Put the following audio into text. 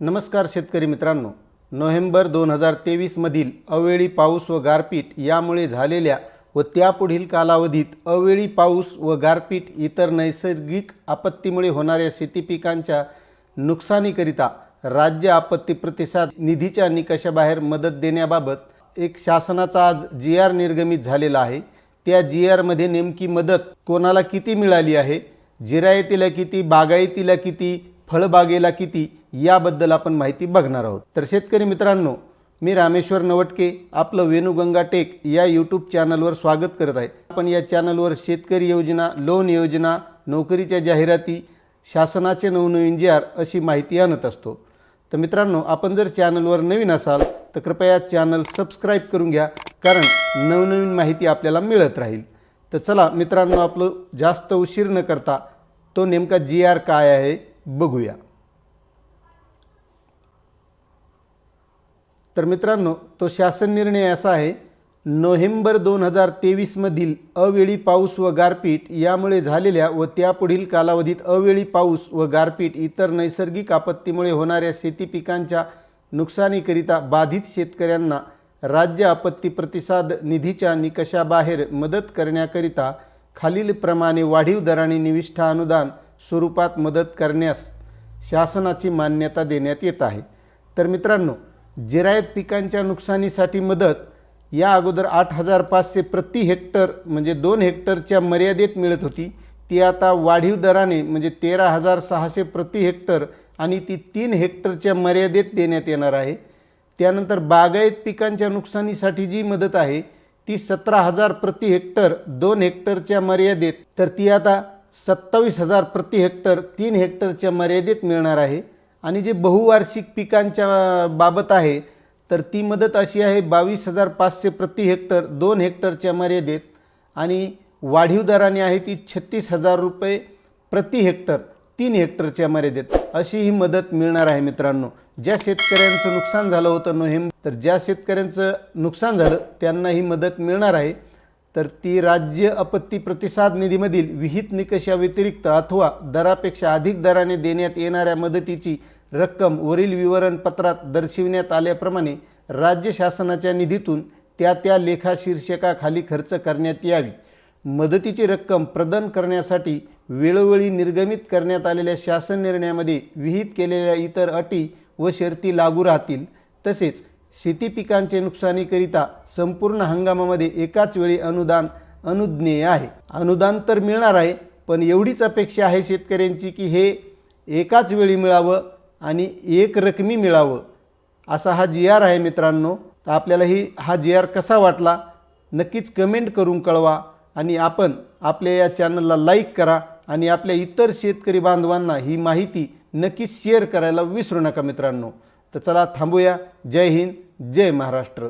नमस्कार शेतकरी मित्रांनो. नोव्हेंबर दोन हजार तेवीसमधील अवेळी पाऊस व गारपीट यामुळे झालेल्या व त्यापुढील कालावधीत अवेळी पाऊस व गारपीट इतर नैसर्गिक आपत्तीमुळे होणाऱ्या शेतीपिकांच्या नुकसानीकरिता राज्य आपत्ती प्रतिसाद निधीच्या निकषाबाहेर मदत देण्याबाबत एक शासनाचा आज जी आर निर्गमित झालेला आहे. त्या जी आरमध्ये नेमकी मदत कोणाला किती मिळाली आहे? जिरायतीला किती? बागायतीला किती? फळबागेला किती? याबद्दल आपण माहिती बघणार आहोत. तर शेतकरी मित्रांनो मी रामेश्वर नवटके आपलं वेणुगंगा टेक या यूट्यूब चॅनलवर स्वागत करत आहे. आपण या चॅनलवर शेतकरी योजना लोन योजना नोकरीच्या जाहिराती शासनाचे नवनवीन जी आर अशी माहिती आणत असतो. तर मित्रांनो आपण जर चॅनलवर नवीन असाल तर कृपया चॅनल सबस्क्राईब करून घ्या कारण नवनवीन माहिती आपल्याला मिळत राहील. तर चला मित्रांनो आपलं जास्त उशीर न करता तो नेमका जी आर काय आहे बघूया. तर मित्रांनो तो शासन निर्णय असा आहे नोव्हेंबर दोन हजार तेवीसमधील अवेळी पाऊस व गारपीट यामुळे झालेल्या व त्यापुढील कालावधीत अवेळी पाऊस व गारपीट इतर नैसर्गिक आपत्तीमुळे होणाऱ्या शेती पिकांच्या नुकसानीकरिता बाधित शेतकऱ्यांना राज्य आपत्ती प्रतिसाद निधीच्या निकषाबाहेर मदत करण्याकरिता खालीलप्रमाणे वाढीव दराने निविष्ठा अनुदान स्वरूपात मदत करण्यास शासनाची मान्यता देण्यात येत आहे. तर मित्रांनो जिरायत पिकांच्या नुकसानीसाठी मदत या अगोदर आठ हजार पाचशे प्रति हेक्टर म्हणजे दोन हेक्टरच्या मर्यादेत मिळत होती. ती आता वाढीव दराने म्हणजे तेरा हजार सहाशे प्रति हेक्टर आणि ती तीन हेक्टरच्या मर्यादेत देण्यात येणार आहे. त्यानंतर बागायत पिकांच्या नुकसानीसाठी जी मदत आहे ती सतरा हजार प्रति हेक्टर दोन हेक्टरच्या मर्यादेत. तर ती आता सत्तावीस हजार प्रति हेक्टर तीन हेक्टरच्या मर्यादेत मिळणार आहे. आणि जे बहुवार्षिक पिकांच्या बाबत आहे तर ती मदत अशी आहे बावीस हजार पाचशे प्रति हेक्टर दोन हेक्टरच्या मर्यादेत. आणि वाढीव दराने आहे ती छत्तीस हजार रुपये प्रति हेक्टर तीन हेक्टरच्या मर्यादेत. अशी ही मदत मिळणार आहे मित्रांनो. ज्या शेतकऱ्यांचं नुकसान झालं होतं नोव्हेंबर तर ज्या शेतकऱ्यांचं नुकसान झालं त्यांना ही मदत मिळणार आहे. तर ती राज्य आपत्ती प्रतिसाद निधीमधील विहित निकषाव्यतिरिक्त अथवा दरापेक्षा अधिक दराने देण्यात येणाऱ्या मदतीची रक्कम वरील विवरणपत्रात दर्शविण्यात आल्याप्रमाणे राज्य शासनाच्या निधीतून त्या त्या लेखा शीर्षकाखाली खर्च करण्यात यावी. मदतीची रक्कम प्रदान करण्यासाठी वेळोवेळी निर्गमित करण्यात आलेल्या शासन निर्णयामध्ये विहित केलेल्या इतर अटी व शर्ती लागू राहतील. तसेच शेती पिकांचे नुकसानीकरिता संपूर्ण हंगामामध्ये एकाच वेळी अनुदान अनुज्ञेय आहे. अनुदान तर मिळणार आहे पण एवढीच अपेक्षा आहे शेतकऱ्यांची की हे एकाच वेळी मिळावं आणि एक रकमी मिळावं असा हा जी आर आहे मित्रांनो. तर आपल्याला ही हा जी आर कसा वाटला नक्कीच कमेंट करून कळवा आणि आपण आपल्या या चॅनलला लाईक करा आणि आपल्या इतर शेतकरी बांधवांना ही माहिती नक्कीच शेअर करायला विसरू नका मित्रांनो. तर चला थांबूया. जय हिंद. जय महाराष्ट्र.